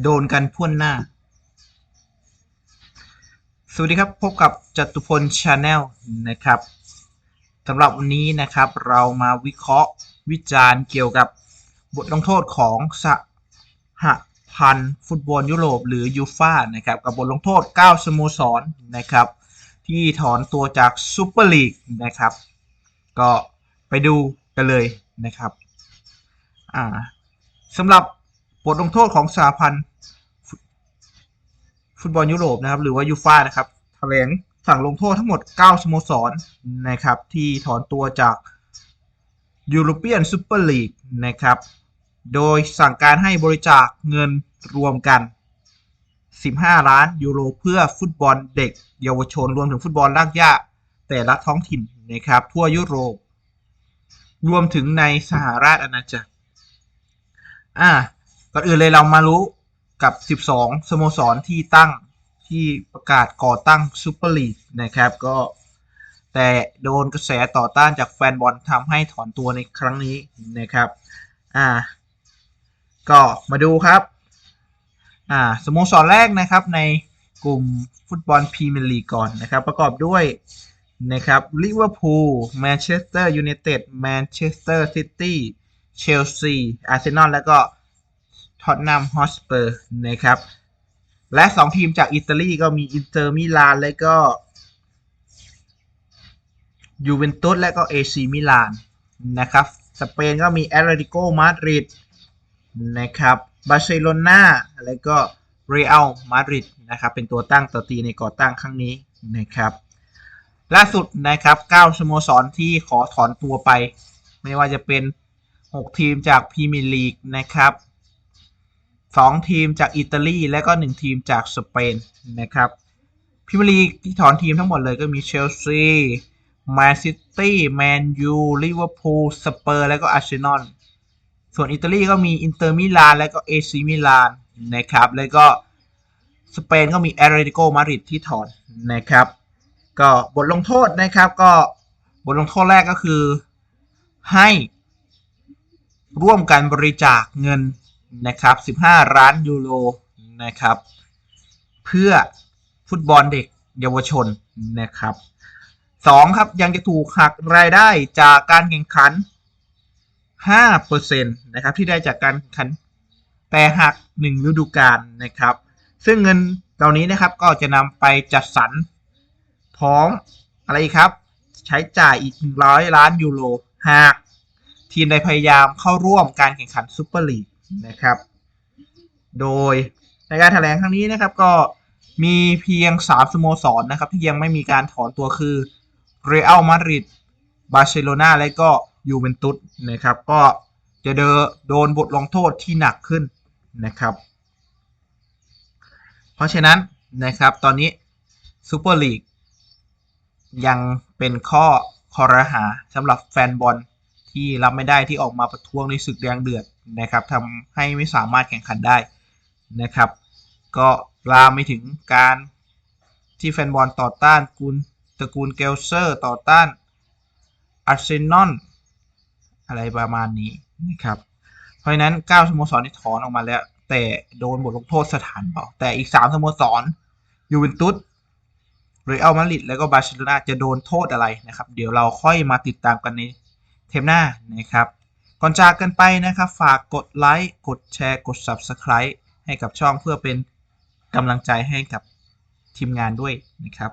โดนกันพ่วนหน้า สวัสดีครับ พบกับจตุพลชาแนลนะครับสำหรับวันนี้นะครับ เรามาวิเคราะห์วิจารณ์เกี่ยวกับบทลงโทษของสหพันธ์ฟุตบอลยุโรปหรือยูฟ่านะครับ กับบทลงโทษ 9 สโมสรนะครับ ที่ถอนตัวจากซูเปอร์ลีกนะครับ ก็ไปดูกันเลยนะครับ อ่าสำหรับ บทลงโทษของสหพันธ์ฟุตบอลยุโรปนะครับ หรือว่ายูฟ่านะครับแถลงสั่งลงโทษทั้งหมด 9 สโมสรนะครับ ที่ถอนตัวจากยูโรเปียนซูเปอร์ลีกนะครับ โดยสั่งการให้บริจาคเงินรวมกัน 15 ล้านยูโรเพื่อฟุตบอลเด็ก เยาวชนรวมถึงฟุตบอลรากหญ้าแต่ละท้องถิ่นนะครับทั่วยุโรป รวมถึงในสหราชอาณาจักรอ่า ก่อนอื่นเลยเรามารู้กับ 12 สโมสรที่ตั้งที่ประกาศก่อตั้งซูเปอร์ลีกนะครับก็แต่โดนกระแสต่อต้านจากแฟนบอลทำให้ถอนตัวในครั้งนี้นะครับ อ่า ก็มาดูครับ อ่า สโมสรแรกนะครับในกลุ่มฟุตบอลพรีเมียร์ลีกก่อนนะครับ ประกอบด้วยนะครับลิเวอร์พูลแมนเชสเตอร์ยูไนเต็ดแมนเชสเตอร์ซิตี้เชลซีอาร์เซนอลแล้วก็ ท็อตแนมฮอสเปอร์นะครับ และ 2 ทีมจากอิตาลีก็มีอินเตอร์มิลานและก็ยูเวนตุสและก็เอซีมิลานนะครับ สเปนก็มีแอตเลติโกมาดริดนะครับบาร์เซโลนาและก็เรอัลมาดริดนะครับเป็นตัวตั้งตัวตีในก่อตั้งครั้งนี้นะครับล่าสุดนะครับ 9 สโมสรที่ขอถอนตัวไป ไม่ว่าจะเป็น 6 ทีมจากพรีเมียร์ลีกนะครับ 2 ทีมจากอิตาลีและก็ 1 ทีมจากสเปนนะครับพรีเมียร์ลีที่ถอนทีมทั้งหมดเลยก็มีเชลซีแมนซิตี้แมนยูลิเวอร์พูลสเปอร์ และก็อาร์เซนอลส่วนอิตาลีก็มีอินเตอร์มิลานและก็เอซีมิลานนะครับแล้วก็สเปนก็มีแอตเลติโกมาดริดที่ถอนนะครับ ก็บทลงโทษนะครับก็บทลงโทษแรกก็คือให้ร่วมกันบริจาคเงิน นะครับ 15 ล้านยูโรนะครับ เพื่อฟุตบอลเด็กเยาวชนนะครับสองครับยังจะถูกหักรายได้จากการแข่งขัน 5%นะครับที่ได้จากการแข่งขันแต่หัก 1 ฤดูกาลนะครับ ซึ่งเงินเหล่านี้นะครับก็จะนำไปจัดสรรพร้อมอะไรครับ ใช้จ่ายอีก 100 ล้านยูโรหากทีมใดพยายามเข้าร่วมการแข่งขันซูเปอร์ลีก นะครับ โดยในการแถลงครั้งนี้นะครับก็มีเพียง 3 สโมสรนะครับ ที่ยังไม่มีการถอนตัวคือเรอัลมาดริดบาร์เซโลนาและก็ยูเวนตุสนะครับ ก็จะโดนบทลงโทษที่หนักขึ้นนะครับ เพราะฉะนั้นนะครับตอนนี้ซูเปอร์ลีกยังเป็นข้อคอรหาสำหรับแฟนบอล ที่รับไม่ได้ที่ออกมาประท้วงในศึกแดงเดือดนะครับทำให้ไม่สามารถแข่งขันได้นะครับ ก็ลามไปถึงการที่แฟนบอลต่อต้านกุลตระกูลเกลเซอร์ ต่อต้านอาร์เซนอลอะไรประมาณนี้นะครับ เพราะนั้น 9 สโมสรที่ถอนออกมาแล้ว แต่โดนบทลงโทษสถานเปล่าแต่อีก 3 สโมสรยูเวนตุสเรอัลมาดริดแล้วก็บาร์เซโลนาจะโดนโทษอะไรนะครับ เดี๋ยวเราค่อยมาติดตามกันใน เทปหน้านะครับ ก่อนจากกันไปนะครับ ฝากกดไลค์กดแชร์กด Subscribe ให้กับช่องเพื่อเป็นกำลังใจให้กับทีมงานด้วยนะครับ